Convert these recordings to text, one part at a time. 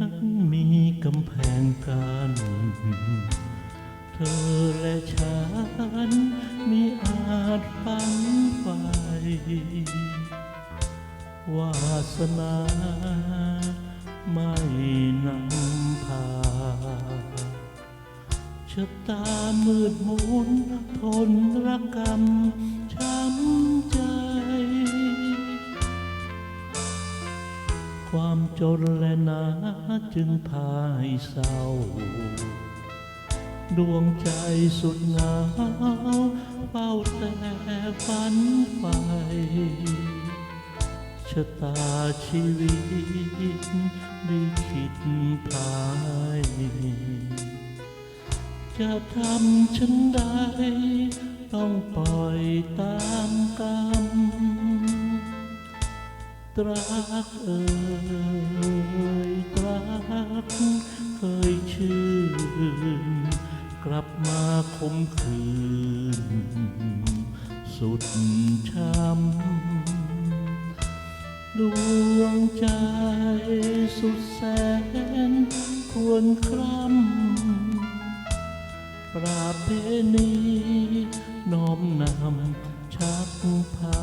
นั้นมีกำแพงกันเธอและฉันมีอาจฝันไปวาสนาไม่นำพาชะตามืดมนทนรักกรรม จนและหนาจึงพาให้เศร้า ดวงใจสุดเหงาเฝ้าแต่ฝันไปชะตาชีวิตได้คิดพาย จะทำฉันได้ ต้องปล่อยตามกรรมต รักเอ่ยตรักเคยชื่นกลับมาคมคืน สุดช้ำดวงใจสุดแสนควรคร่ำปราบเพณีน้อมนำชักพา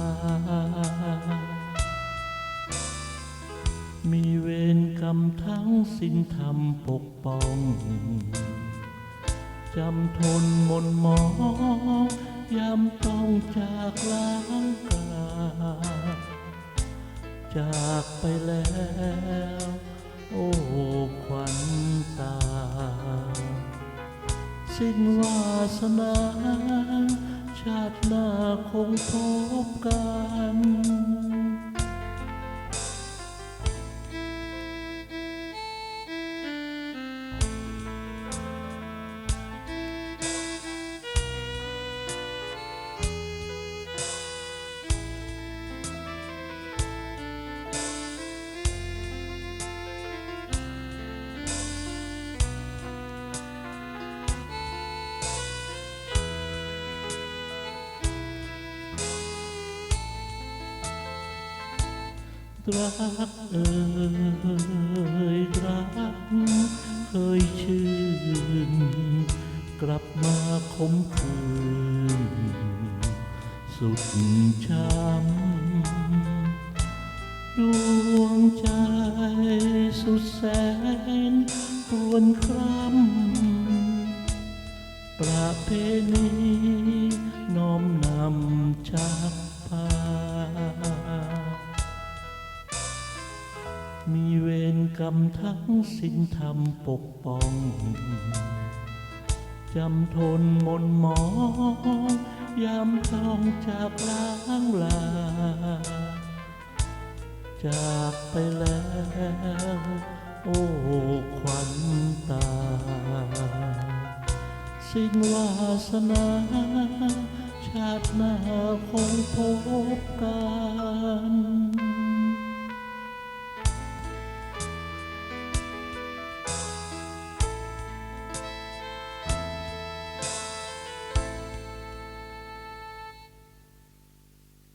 มีเวรกรรมทั้งสิ้นธรรมปกป้อง จำทนมนหมองยำต้องจากล้างกลาจากไปแล้ว โอ้ควันตา สิ้นวาสนา ชาติหน้าคงพบกัน รักเอ่ยรักเคยชื่น กลับมาคมคืน สุดช้ำดวงใจสุดแสนควรคร่ำประเพณีน้อมนำชัก มีเวรกรรมทั้งสิ้นธรรมปกป้อง จำทนมนหมอง ยามต้องจากล้างลา จากไปแล้ว โอ้ควันตา สิ้นวาสนา ชาติหน้าคงพบกัน